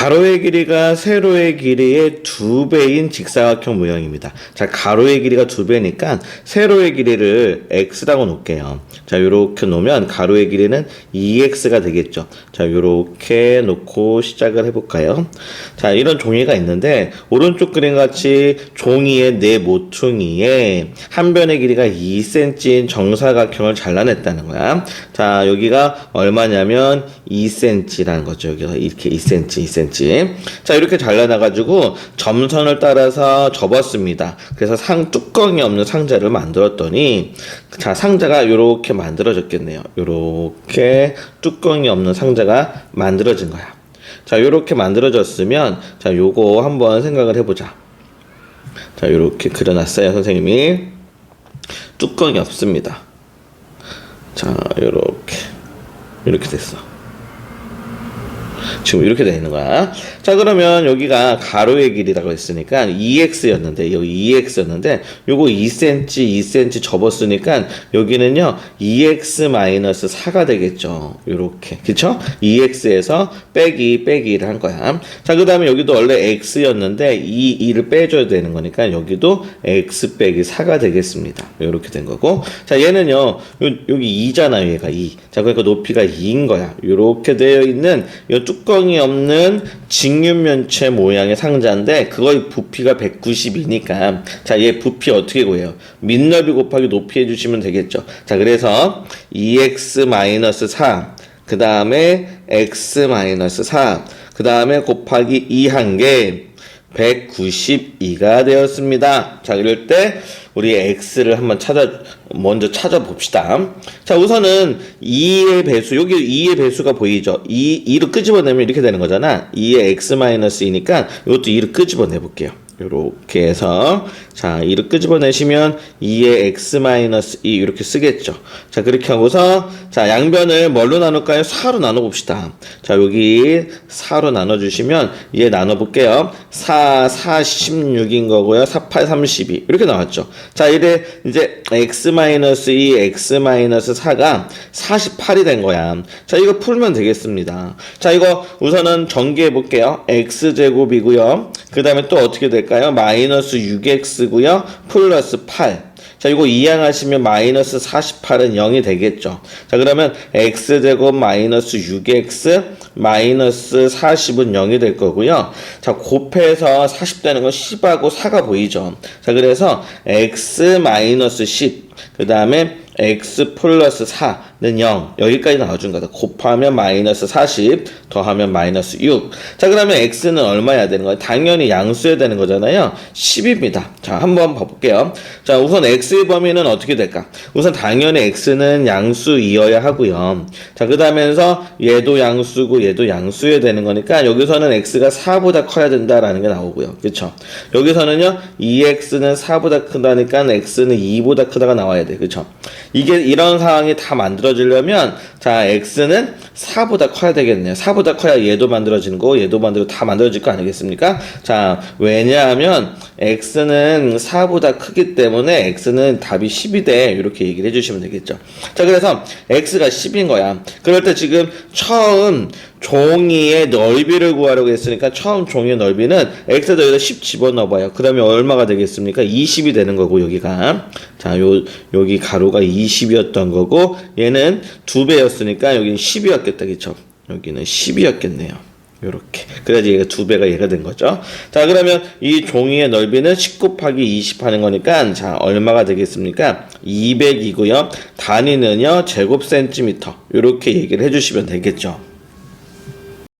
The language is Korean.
가로의 길이가 세로의 길이의 두 배인 직사각형 모형입니다. 자, 가로의 길이가 두 배니까 세로의 길이를 x라고 놓을게요. 자, 요렇게 놓으면 가로의 길이는 2x가 되겠죠. 자, 요렇게 놓고 시작을 해볼까요? 자, 이런 종이가 있는데 오른쪽 그림 같이 종이의 네 모퉁이에 한 변의 길이가 2cm인 정사각형을 잘라냈다는 거야. 자, 여기가 얼마냐면 2cm라는 거죠. 여기가 이렇게 2cm, 2cm. 자, 이렇게 잘라놔가지고 점선을 따라서 접었습니다. 그래서 상, 뚜껑이 없는 상자를 만들었더니, 자, 상자가 이렇게 만들어졌겠네요. 이렇게 뚜껑이 없는 상자가 만들어진 거야. 자, 이렇게 만들어졌으면, 자, 요거 한번 생각을 해보자. 자, 이렇게 그려놨어요, 선생님이. 뚜껑이 없습니다. 자, 이렇게. 이렇게 됐어. 지금 이렇게 되어 있는 거야. 자, 그러면 여기가 가로의 길이라고 했으니까 2x였는데, 여기 2x였는데, 요거 2cm, 2cm 접었으니까, 여기는요, 2x-4가 되겠죠. 요렇게. 그쵸? 2x에서 빼기, 빼기를 한 거야. 자, 그 다음에 여기도 원래 x였는데, 이 2를 빼줘야 되는 거니까, 여기도 x 빼기 4가 되겠습니다. 요렇게 된 거고. 자, 얘는요, 요, 여기 2잖아요, 얘가 2. 자, 그러니까 높이가 2인 거야. 요렇게 되어 있는, 요 뚜껑 이 없는 직육면체 모양의 상자인데 그거의 부피가 190이니까 자 얘 부피 어떻게 구해요? 밑넓이 곱하기 높이 해주시면 되겠죠. 자 그래서 2x-4 그 다음에 x-4 그 다음에 곱하기 2 한 개 192가 되었습니다. 자, 이럴 때 우리 x를 한번 찾아 먼저 찾아봅시다. 자, 우선은 2의 배수 여기 2의 배수가 보이죠? 2 2를 끄집어내면 이렇게 되는 거잖아. 2의 x-2니까 이것도 2를 끄집어내 볼게요. 이렇게 해서 자 2를 끄집어내시면 2의 x-2 이렇게 쓰겠죠. 자 그렇게 하고서 자 양변을 뭘로 나눌까요? 4로 나눠 봅시다. 자 여기 4로 나눠 주시면 얘 나눠 볼게요. 4 4 16인 거고요. 4 8 32 이렇게 나왔죠. 자 이래 이제 x-2 x-4가 48이 된 거야. 자 이거 풀면 되겠습니다. 자 이거 우선은 전개해 볼게요. x제곱이고요 그 다음에 또 어떻게 될까요 마이너스 6x고요 플러스 8 자, 이거 이항하시면 마이너스 48은 0이 되겠죠. 자, 그러면 x제곱 마이너스 6x 마이너스 40은 0이 될 거고요. 자, 곱해서 40 되는 건 10하고 4가 보이죠. 자, 그래서 x 마이너스 10, 그 다음에 x 플러스 4는 0 여기까지 나와준 거다. 곱하면 마이너스 40 더하면 마이너스 6자 그러면 x는 얼마야 되는 거예요 당연히 양수해야 되는 거잖아요. 10입니다. 자 한번 봐볼게요. 자 우선 x의 범위는 어떻게 될까? 우선 당연히 x는 양수이어야 하고요. 자그 다음에서 얘도 양수고 얘도 양수여야 되는 거니까 여기서는 x가 4보다 커야 된다라는 게 나오고요. 그쵸? 여기서는요 2x는 4보다 크다니까 x는 2보다 크다가 나와야 돼. 그쵸 이게 이런 상황이 다 만들어지려면 자 x는 4보다 커야 되겠네요. 4보다 커야 얘도 만들어지는 거, 얘도 만들어 다 만들어질 거 아니겠습니까? 자 왜냐하면 x는 4보다 크기 때문에 x는 답이 10이 돼 이렇게 얘기를 해주시면 되겠죠. 자 그래서 x가 10인 거야. 그럴 때 지금 처음 종이의 넓이를 구하려고 했으니까 처음 종이의 넓이는 x에다 여기다 10 집어넣어 봐요. 그러면 얼마가 되겠습니까? 20이 되는 거고 여기가 자 요 여기 가로가 20이었던 거고 얘는 두 배였으니까 여기는 10이었겠다 그쵸? 여기는 10이었겠네요. 요렇게 그래야지 얘가 두 배가 얘가 된 거죠. 자 그러면 이 종이의 넓이는 10 곱하기 20 하는 거니까 자 얼마가 되겠습니까? 200이고요. 단위는요 제곱 센티미터 요렇게 얘기를 해주시면 되겠죠.